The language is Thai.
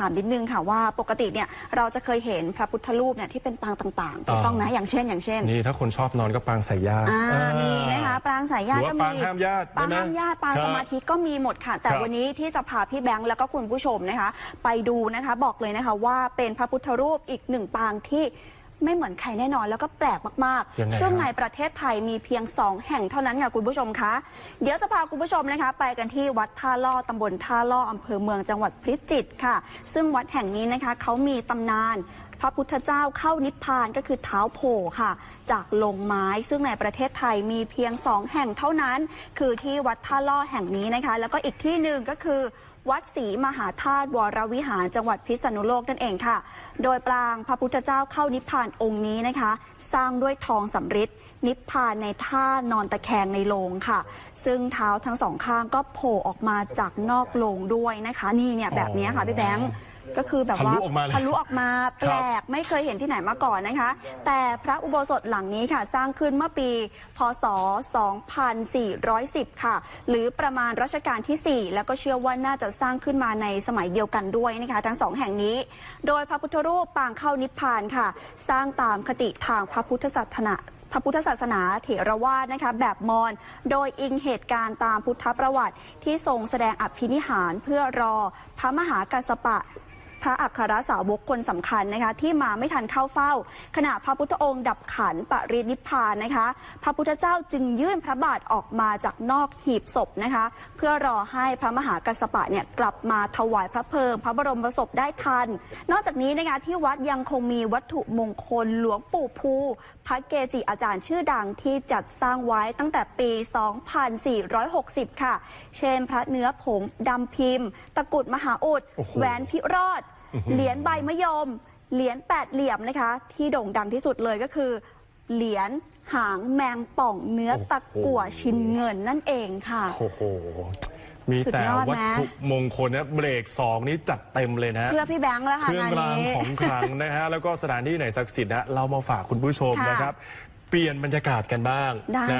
ถามนิดนึงค่ะว่าปกติเนี่ยเราจะเคยเห็นพระพุทธรูปเนี่ยที่เป็นปางต่างๆถูกต้องนะอย่างเช่น อย่างเช่นนี่ถ้าคนชอบนอนก็ปางสายญาติอ่าอ่ามีนะคะปรางสายญาติหรือก็ว่ามีปางห้ามญาติปางได้ไหมห้ามญาติปางครับสมาธิก็มีหมดค่ะ แต่ครับวันนี้ที่จะพาพี่แบงค์แล้วก็คุณผู้ชมนะคะ ไปดูนะคะบอกเลยนะคะว่าเป็นพระพุทธรูปอีกหนึ่งปางที่ ไม่เหมือนใครแน่นอนแล้วก็แปลกมากยังไงๆ ซึ่งครับในประเทศไทยมีเพียงสองแห่งเท่านั้นค่ะคุณผู้ชมคะ เดี๋ยวจะพาคุณผู้ชมนะคะ ไปกันที่วัดท่าล่อตำบลท่าล่ออำเภอเมืองจังหวัดพิจิตรค่ะ ซึ่งวัดแห่งนี้นะคะเขามีตำนาน พระพุทธเจ้าเข้านิพพานก็คือเท้าโผค่ะ จากลงไม้ซึ่งในประเทศไทยมีเพียงสองแห่งเท่านั้น คือที่วัดท่าล่อแห่งนี้นะคะ แล้วก็อีกที่หนึ่งก็คือ วัดศรีมหาธาตุวรวิหารจังหวัดพิษณุโลกนั่นเองค่ะ โดยปรางพระพุทธเจ้าเข้านิพพานองค์นี้นะคะ สร้างด้วยทองสำริดนิพพานในท่านอนตะแคงในโลงค่ะ ซึ่งเท้าทั้งสองข้างก็โผล่ออกมาจากนอกโลงด้วยนะคะ นี่เนี่ยแบบนี้ค่ะพี่แบงค์ก็คือแบบว่าทะลุออกมาเลยทะลุออกมาแปลกไม่เคยเห็นที่ไหนมาก่อนนะคะ แต่พระอุโบสถหลังนี้ค่ะ สร้างขึ้นเมื่อปี พศ 2410 ค่ะ หรือประมาณรัชกาลที่ 4 แล้วก็เชื่อว่าน่าจะสร้างขึ้นมาในสมัยเดียวกันด้วยนะคะ ทั้งสองแห่งนี้ โดยพระพุทธรูปปางเข้านิพพานค่ะ สร้างตามคติทางพระพุทธศาสนาพระพุทธศาสนาเถรวาทนะคะแบบมอญโดยอิงเหตุการณ์ตามพุทธประวัติที่ทรงแสดงอภินิหารเพื่อรอพระมหากัสสปะ พระอัครสาวกคนสำคัญนะคะที่มาไม่ทันเข้าเฝ้า ขณะพระพุทธองค์ดับขันปรินิพพานนะคะ พระพุทธเจ้าจึงยื่นพระบาทออกมาจากนอกหีบศพนะคะ เพื่อรอให้พระมหากัสสปะเนี่ยกลับมาถวายพระเพลิงพระบรมศพได้ทัน นอกจากนี้นะคะที่วัดยังคงมีวัตถุมงคลหลวงปู่ภูพระเกจิอาจารย์ชื่อดังที่จัดสร้างไว้ตั้งแต่ปี 2460 ค่ะ เช่นพระเนื้อผงดำพิมพ์ ตะกรุดมหาอุดโอ้โหแหวนพิรอดอื้อหือ เหรียญใบมะยม เหรียญแปดเหลี่ยมนะคะ ที่โด่งดังที่สุดเลยก็คือ เหรียญหางแมงป่องเนื้อตะกั่วชิ้นเงินนั่นเองค่ะ โอ้โห มีสุดแต่ยอดนะวัตถุมงคลนะเบรกสองนี้จัดเต็มเลยนะ เพื่อพี่แบงค์แล้วค่ะเครื่องงานรางนี้ของขลังนะฮะ แล้วก็สถานที่ไหนศักดิ์สิทธิ์นะเรามาฝากคุณผู้ชมค่ะนะครับ เปลี่ยนบรรยากาศกันบ้างได้นะ